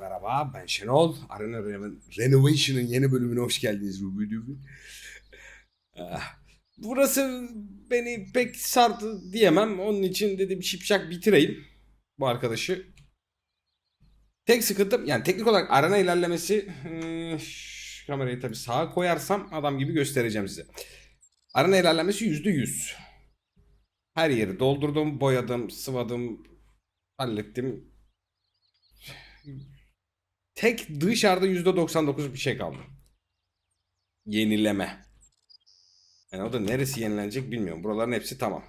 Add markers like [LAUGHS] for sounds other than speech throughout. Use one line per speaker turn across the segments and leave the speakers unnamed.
merhaba ben Şenol. Arena Reno- Renovation'ın yeni bölümüne hoş geldiniz. Ah, Burası beni pek sardı diyemem. Onun için dedim şipşak bitireyim bu arkadaşı. Tek sıkıntım yani teknik olarak arena ilerlemesi hmm, şu kamerayı tabii sağa koyarsam adam gibi göstereceğim size. Arena ilerlemesi yüzde yüz. Her yeri doldurdum, boyadım, sıvadım, hallettim. Tek dışarıda %99 bir şey kaldı. Yenileme. Yani o da neresi yenilenecek bilmiyorum. Buraların hepsi tamam.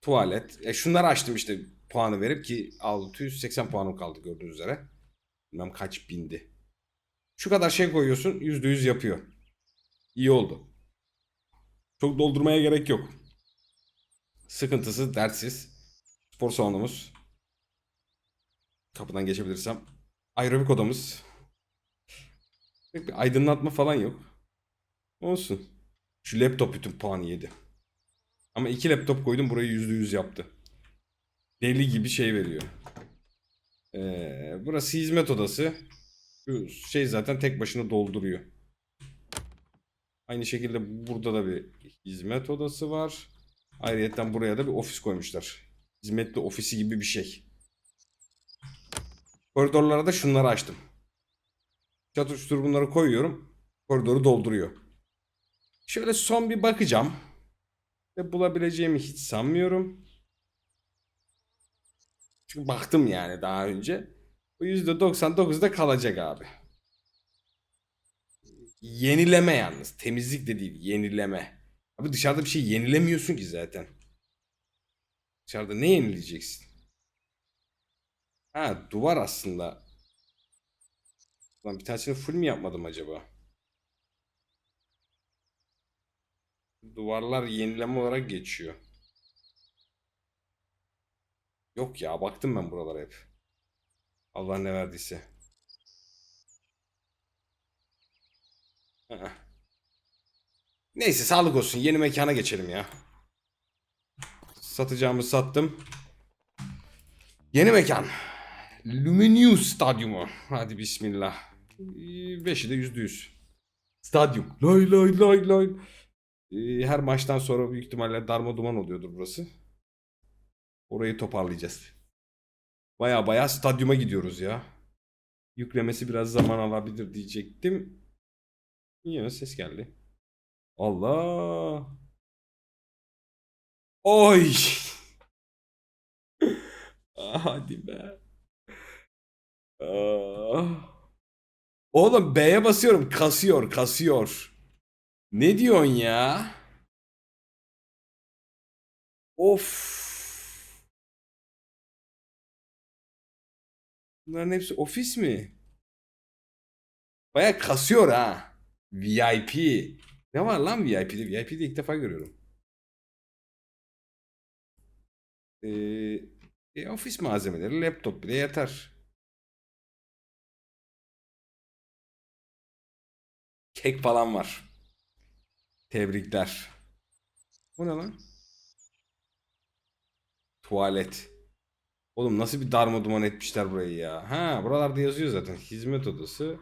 Tuvalet. E şunları açtım işte puanı verip ki 680 puanım kaldı gördüğünüz üzere. Bilmem kaç bindi. Şu kadar şey koyuyorsun %100 yapıyor. İyi oldu. Çok doldurmaya gerek yok. Sıkıntısız, dertsiz. Spor salonumuz. Kapıdan geçebilirsem. Aerobik odamız. Pek bir aydınlatma falan yok. Olsun. Şu laptop bütün puanı yedi. Ama iki laptop koydum burayı yüzde yüz yaptı. Deli gibi şey veriyor. Ee, burası hizmet odası. Şu şey zaten tek başına dolduruyor. Aynı şekilde burada da bir hizmet odası var. Ayrıca buraya da bir ofis koymuşlar. Hizmetli ofisi gibi bir şey. Koridorlara da şunları açtım. Çatır çutur bunları koyuyorum. Koridoru dolduruyor. Şöyle son bir bakacağım. Ve bulabileceğimi hiç sanmıyorum. Çünkü baktım yani daha önce. Bu %99'da kalacak abi. Yenileme yalnız. Temizlik de değil. Yenileme. Abi dışarıda bir şey yenilemiyorsun ki zaten. Dışarıda ne yenileyeceksin? Ha duvar aslında. Lan bir tanesini full mi yapmadım acaba? Duvarlar yenileme olarak geçiyor. Yok ya baktım ben buralara hep. Allah ne verdiyse. Neyse sağlık olsun. Yeni mekana geçelim ya. Satacağımı sattım. Yeni mekan. Luminius Stadyumu. Hadi bismillah. Beşi de yüzde yüz. Stadyum. Lay lay lay lay. Ee, Her maçtan sonra büyük ihtimalle darma duman oluyordur burası. Orayı toparlayacağız. Baya baya stadyuma gidiyoruz ya. Yüklemesi biraz zaman alabilir diyecektim. Yine ses geldi. Allah. Oy. [LAUGHS] Hadi be. Ah. Oğlum B'ye basıyorum. Kasıyor, kasıyor. Ne diyorsun ya? Of. Bunların hepsi ofis mi? Baya kasıyor ha. VIP. Ne var lan VIP'de? VIP'de ilk defa görüyorum. Ee, e, ofis malzemeleri, laptop bile yeter. Kek falan var. Tebrikler. Bu ne lan? Tuvalet. Oğlum nasıl bir darma duman etmişler burayı ya. Ha buralarda yazıyor zaten. Hizmet odası.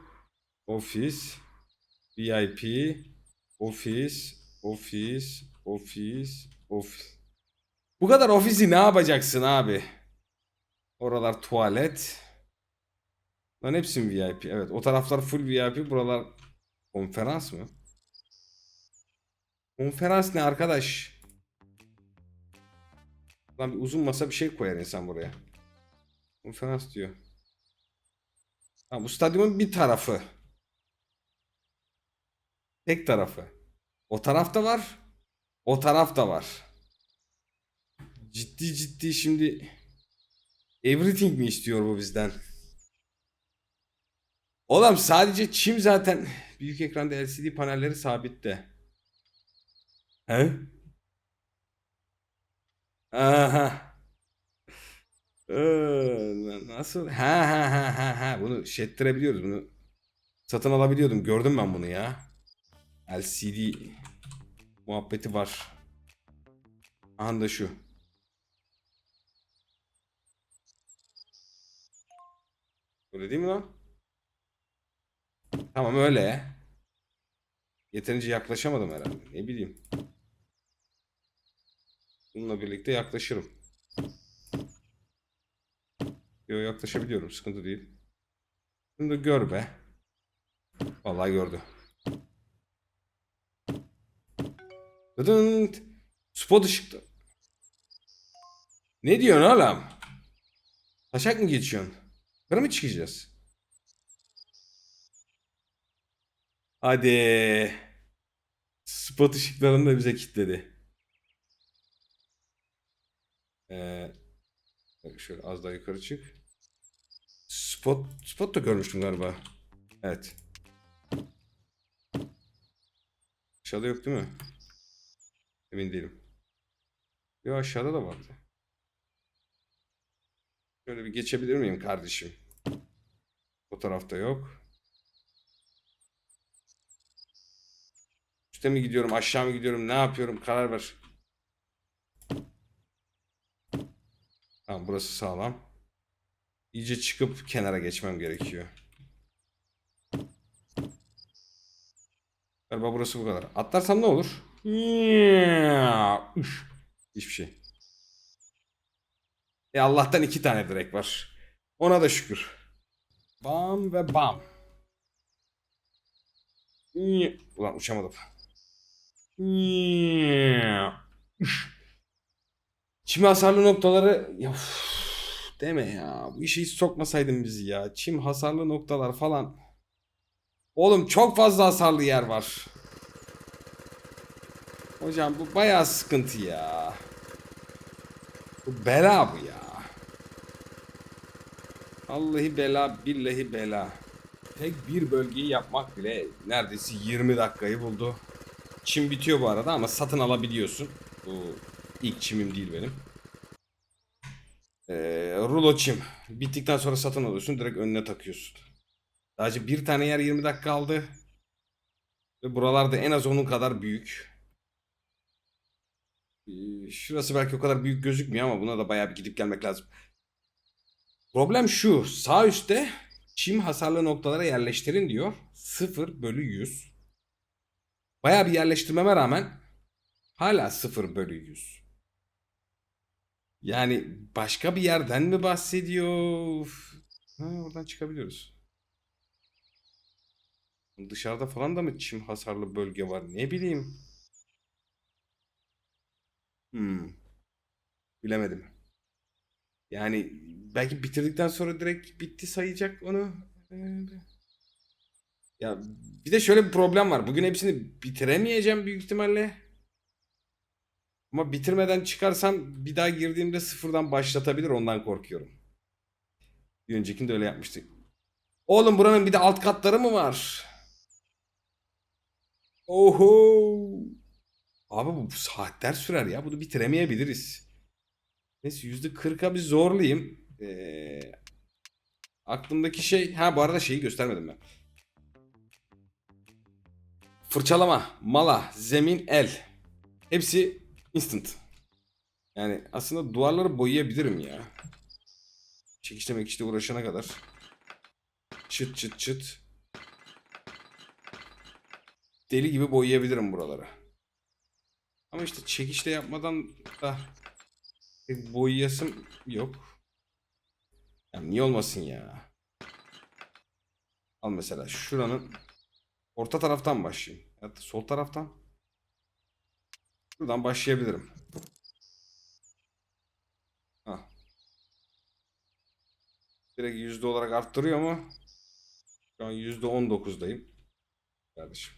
Ofis. VIP. Ofis. Ofis. Ofis. Ofis. Bu kadar ofisi ne yapacaksın abi? Oralar tuvalet. Lan hepsi mi VIP? Evet o taraflar full VIP. Buralar konferans mı? Konferans ne arkadaş? Lan bir uzun masa bir şey koyar insan buraya. Konferans diyor. Ha, bu stadyumun bir tarafı. Tek tarafı. O tarafta var. O tarafta var. Ciddi ciddi şimdi everything mi istiyor bu bizden? Oğlum sadece çim zaten büyük ekranda LCD panelleri sabitte. He? Aha. Ee, nasıl? Ha ha ha ha ha. Bunu şettirebiliyoruz. Bunu satın alabiliyordum. Gördüm ben bunu ya. LCD muhabbeti var. Aha da şu. Öyle değil mi lan? Tamam öyle. Yeterince yaklaşamadım herhalde. Ne bileyim. Bununla birlikte yaklaşırım. Yo yaklaşabiliyorum. Sıkıntı değil. Bunu da gör be. Vallahi gördü. Dıdınt. Spot ışıkta. Ne diyorsun oğlum? Taşak mı geçiyorsun? Yukarı mı çıkacağız? Hadi. Spot ışıklarını da bize kilitledi. Ee, şöyle az daha yukarı çık. Spot, spot da görmüştüm galiba. Evet. Aşağıda yok değil mi? Emin değilim. Yok aşağıda da vardı. Şöyle bir geçebilir miyim kardeşim? O tarafta yok. Üste mi gidiyorum, aşağı mı gidiyorum, ne yapıyorum karar ver. Tamam burası sağlam. İyice çıkıp kenara geçmem gerekiyor. Galiba burası bu kadar. Atlarsam ne olur? Hiçbir şey. E Allah'tan iki tane direk var. Ona da şükür. Bam ve bam. Ulan uçamadım. Çim hasarlı noktaları ya uf, deme ya. Bu işe hiç sokmasaydın bizi ya. Çim hasarlı noktalar falan. Oğlum çok fazla hasarlı yer var. Hocam bu bayağı sıkıntı ya. Bu bela bu ya. Vallahi bela billahi bela. Tek bir bölgeyi yapmak bile neredeyse 20 dakikayı buldu. Çim bitiyor bu arada ama satın alabiliyorsun. Bu ilk çimim değil benim. Ee, rulo çim. Bittikten sonra satın alıyorsun. Direkt önüne takıyorsun. Sadece bir tane yer 20 dakika aldı. Ve buralarda en az onun kadar büyük. Ee, Şurası belki o kadar büyük gözükmüyor ama buna da bayağı bir gidip gelmek lazım. Problem şu. Sağ üstte çim hasarlı noktalara yerleştirin diyor. 0 bölü 100. Bayağı bir yerleştirmeme rağmen hala 0 bölü 100. Yani başka bir yerden mi bahsediyor? Ha, oradan çıkabiliyoruz. Dışarıda falan da mı çim hasarlı bölge var? Ne bileyim. Hmm. Bilemedim. Yani belki bitirdikten sonra direkt bitti sayacak onu. Ee, Ya bir de şöyle bir problem var. Bugün hepsini bitiremeyeceğim büyük ihtimalle. Ama bitirmeden çıkarsam bir daha girdiğimde sıfırdan başlatabilir ondan korkuyorum. Bir öncekinde öyle yapmıştık. Oğlum buranın bir de alt katları mı var? Oho. Abi bu saatler sürer ya. Bunu bitiremeyebiliriz. Neyse %40'a bir zorlayayım. Ee, aklımdaki şey... Ha bu arada şeyi göstermedim ben. Fırçalama, mala, zemin, el. Hepsi instant. Yani aslında duvarları boyayabilirim ya. Çekişle mekişle uğraşana kadar. Çıt çıt çıt. Deli gibi boyayabilirim buraları. Ama işte çekişle yapmadan da boyayasım yok. Yani niye olmasın ya? Al mesela şuranın orta taraftan başlayayım. Hatta sol taraftan. Buradan başlayabilirim. Hah. Direkt yüzde olarak arttırıyor mu? Şu an yüzde on dokuzdayım. Kardeşim.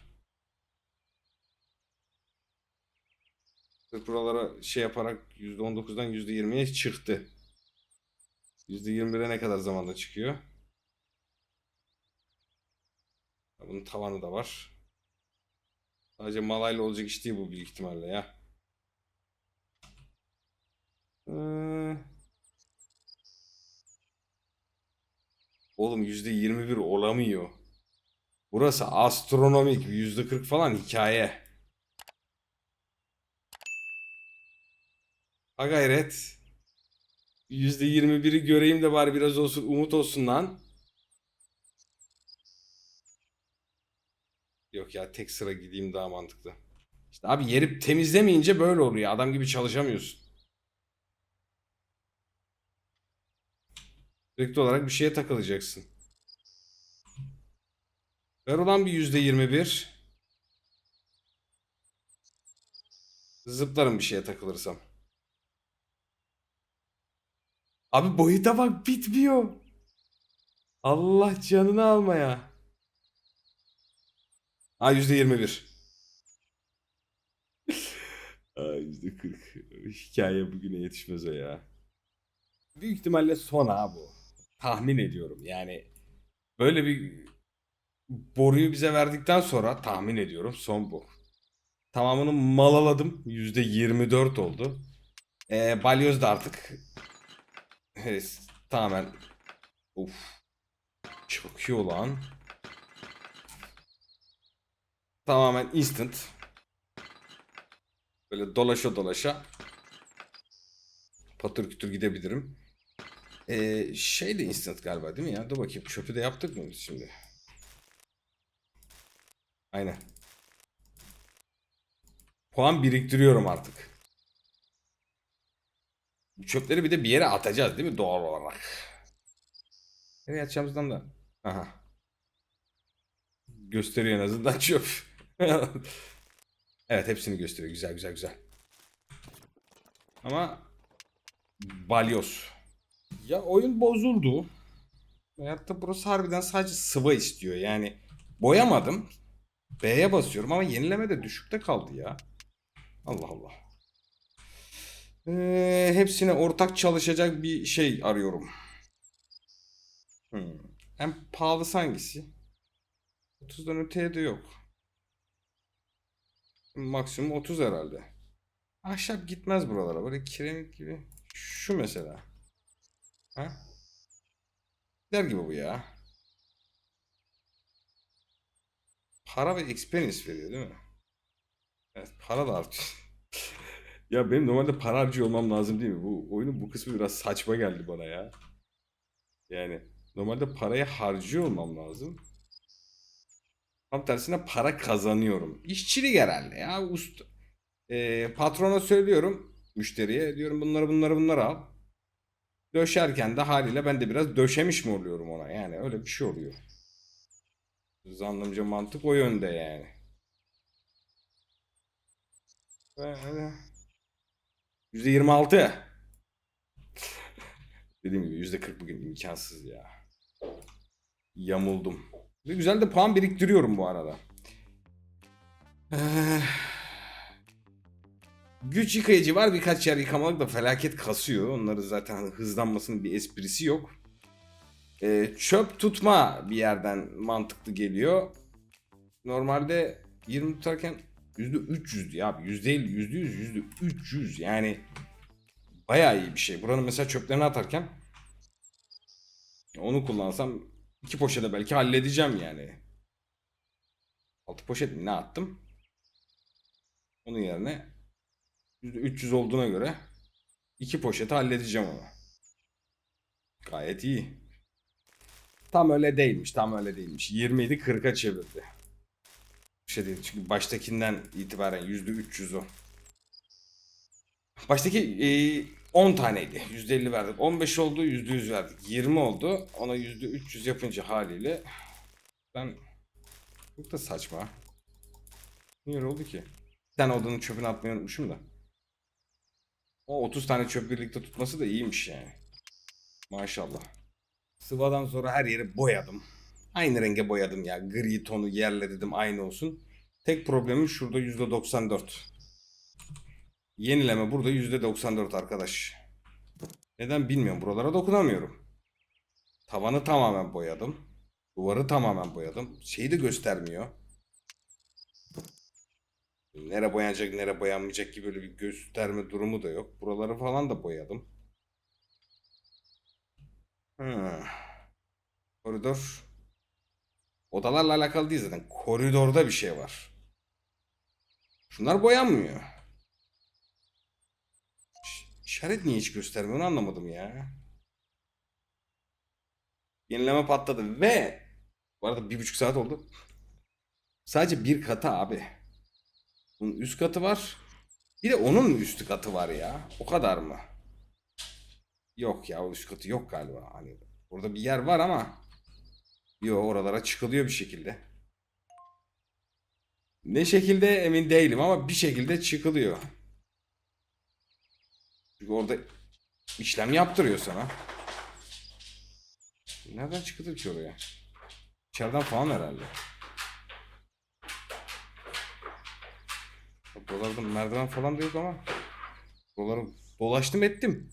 Buralara şey yaparak yüzde on dokuzdan yüzde yirmiye çıktı. Yüzde yirmi ne kadar zamanda çıkıyor? Bunun tavanı da var. Sadece malayla olacak iş değil bu büyük ihtimalle ya. Ee... Oğlum %21 olamıyor. Burası astronomik. %40 falan hikaye. Ha gayret. %21'i göreyim de bari biraz olsun umut olsun lan. Yok ya. Tek sıra gideyim daha mantıklı. İşte abi yeri temizlemeyince böyle oluyor. Adam gibi çalışamıyorsun. Sürekli olarak bir şeye takılacaksın. Ver olan bir yüzde yirmi bir. Zıplarım bir şeye takılırsam. Abi boyuta bak bitmiyor. Allah canını almaya. Ha yüzde yirmi bir. [LAUGHS] yüzde kırk. Hikaye bugüne yetişmez o ya. Büyük ihtimalle son ha bu. Tahmin ediyorum yani. Böyle bir boruyu bize verdikten sonra tahmin ediyorum son bu. Tamamını malaladım. Yüzde 24 oldu. Ee, balyoz da artık evet, [LAUGHS] tamamen Uf. Çok iyi olan. Tamamen instant. Böyle dolaşa dolaşa patır kütür gidebilirim. Ee, şey de instant galiba değil mi ya? Dur bakayım çöpü de yaptık mı şimdi? Aynen. Puan biriktiriyorum artık. Çöpleri bir de bir yere atacağız değil mi doğal olarak? Nereye atacağımızdan da. Aha. Gösteriyor en azından çöp. [LAUGHS] evet hepsini gösteriyor. Güzel güzel güzel. Ama balyoz. Ya oyun bozuldu. Veyahut da burası harbiden sadece sıva istiyor. Yani boyamadım. B'ye basıyorum ama yenileme de düşükte kaldı ya. Allah Allah. Ee, hepsine ortak çalışacak bir şey arıyorum. Hmm. En pahalısı hangisi? 30'dan öteye de yok. Maksimum 30 herhalde. Ahşap gitmez buralara. Böyle kiremit gibi. Şu mesela. Ha? Der gibi bu ya. Para ve experience veriyor değil mi? Evet para da artıyor. [LAUGHS] ya benim normalde para harcıyor olmam lazım değil mi? Bu oyunun bu kısmı biraz saçma geldi bana ya. Yani normalde parayı harcıyor olmam lazım. Tam tersine para kazanıyorum. İşçilik herhalde ya. Usta. Ee, patrona söylüyorum müşteriye. Diyorum bunları bunları bunları al. Döşerken de haliyle ben de biraz döşemiş mi oluyorum ona? Yani öyle bir şey oluyor. Zannımca mantık o yönde yani. Böyle. %26. Dediğim gibi %40 bugün imkansız ya. Yamuldum. Ve güzel de puan biriktiriyorum bu arada. Eh. Güç yıkayıcı var birkaç yer yıkamalık da felaket kasıyor. Onları zaten hızlanmasının bir esprisi yok. Ee, çöp tutma bir yerden mantıklı geliyor. Normalde 20 tutarken %300 ya abi. %50, %100, %300 yani bayağı iyi bir şey. Buranın mesela çöplerini atarken onu kullansam iki poşete belki halledeceğim yani. Altı poşet mi ne attım? Onun yerine %300 olduğuna göre iki poşeti halledeceğim onu. Gayet iyi. Tam öyle değilmiş, tam öyle değilmiş. 20 idi 40'a çevirdi. Bir şey değil çünkü baştakinden itibaren %300 o. Baştaki 10 taneydi. %50 verdik. 15 oldu, %100 verdik. 20 oldu. Ona %300 yapınca haliyle ben çok da saçma. Niye oldu ki? Bir odanın çöpünü atmayı unutmuşum da. O 30 tane çöp birlikte tutması da iyiymiş yani. Maşallah. Sıvadan sonra her yeri boyadım. Aynı renge boyadım ya. Gri tonu yerle dedim aynı olsun. Tek problemim şurada %94. Yenileme burada %94 arkadaş. Neden bilmiyorum. Buralara dokunamıyorum. Tavanı tamamen boyadım. Duvarı tamamen boyadım. Şeyi de göstermiyor. Nere boyanacak, nere boyanmayacak gibi böyle bir gösterme durumu da yok. Buraları falan da boyadım. Hmm. Koridor. Odalarla alakalı değil zaten. Koridorda bir şey var. Şunlar boyanmıyor. İşaret niye hiç göstermiyor anlamadım ya. Yenileme patladı ve bu arada bir buçuk saat oldu. Sadece bir katı abi. Bunun üst katı var. Bir de onun mu üstü katı var ya? O kadar mı? Yok ya o üst katı yok galiba. Hani burada bir yer var ama yok oralara çıkılıyor bir şekilde. Ne şekilde emin değilim ama bir şekilde çıkılıyor. Çünkü orada işlem yaptırıyor sana. Nereden çıkılır ki oraya? İçeriden falan herhalde. Buralarda merdiven falan da yok ama. Buraları dolaştım ettim.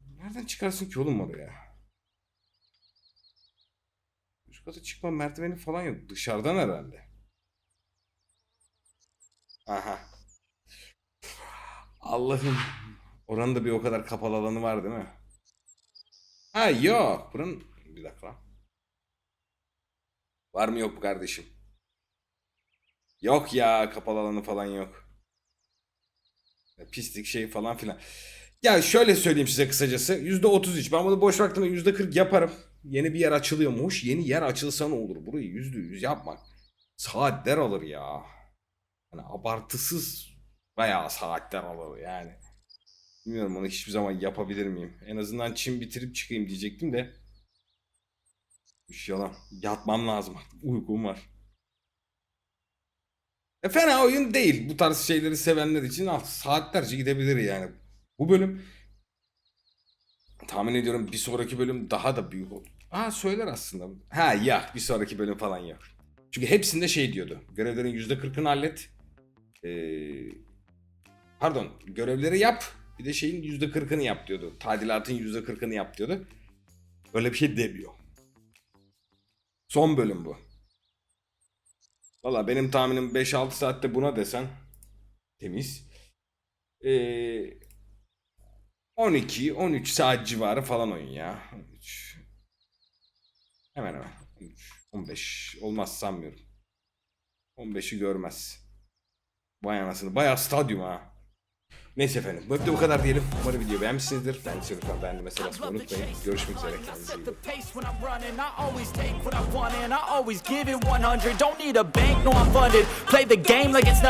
Nereden çıkarsın ki oğlum oraya? Üst kata çıkma merdiveni falan yok. Dışarıdan herhalde. Aha. Allah'ım. Oranın da bir o kadar kapalı alanı var değil mi? Ha yok. Buranın... Bir dakika. Var mı yok mu kardeşim? Yok ya kapalı alanı falan yok. Ya Pislik şey falan filan. Ya şöyle söyleyeyim size kısacası. %33. Ben bunu boş vaktimde %40 yaparım. Yeni bir yer açılıyormuş. Yeni yer açılsa ne olur? Burayı %100 yapmak. Saatler alır ya. Hani abartısız bayağı saatler alır yani. Bilmiyorum onu hiçbir zaman yapabilir miyim? En azından çim bitirip çıkayım diyecektim de. Üş yalan. Yatmam lazım. [LAUGHS] Uykum var. E fena oyun değil. Bu tarz şeyleri sevenler için saatlerce gidebilir yani. Bu bölüm tahmin ediyorum bir sonraki bölüm daha da büyük olur. Aa söyler aslında. Ha ya bir sonraki bölüm falan yok. Çünkü hepsinde şey diyordu. Görevlerin %40'ını hallet. Ee, pardon görevleri yap. Bir de şeyin %40'ını yap diyordu. Tadilatın %40'ını yap diyordu. Öyle bir şey demiyor. Son bölüm bu. Valla benim tahminim 5-6 saatte buna desen temiz. Ee, 12-13 saat civarı falan oyun ya. 13. Hemen hemen. 13, 15 olmaz sanmıyorum. 15'i görmez. Vay anasını. Bayağı stadyum ha. Neyse efendim. Bu bu kadar diyelim. Umarım video beğenmişsinizdir. Ben lütfen beğendim mesela basmayı unutmayın. Görüşmek üzere. Kendinize iyi bakın.
pace when I'm running. I always take what I want and I always give it 100. Don't need a bank, no I'm funded. Play the game like it's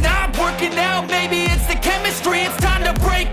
not working out, maybe it's the chemistry. It's time to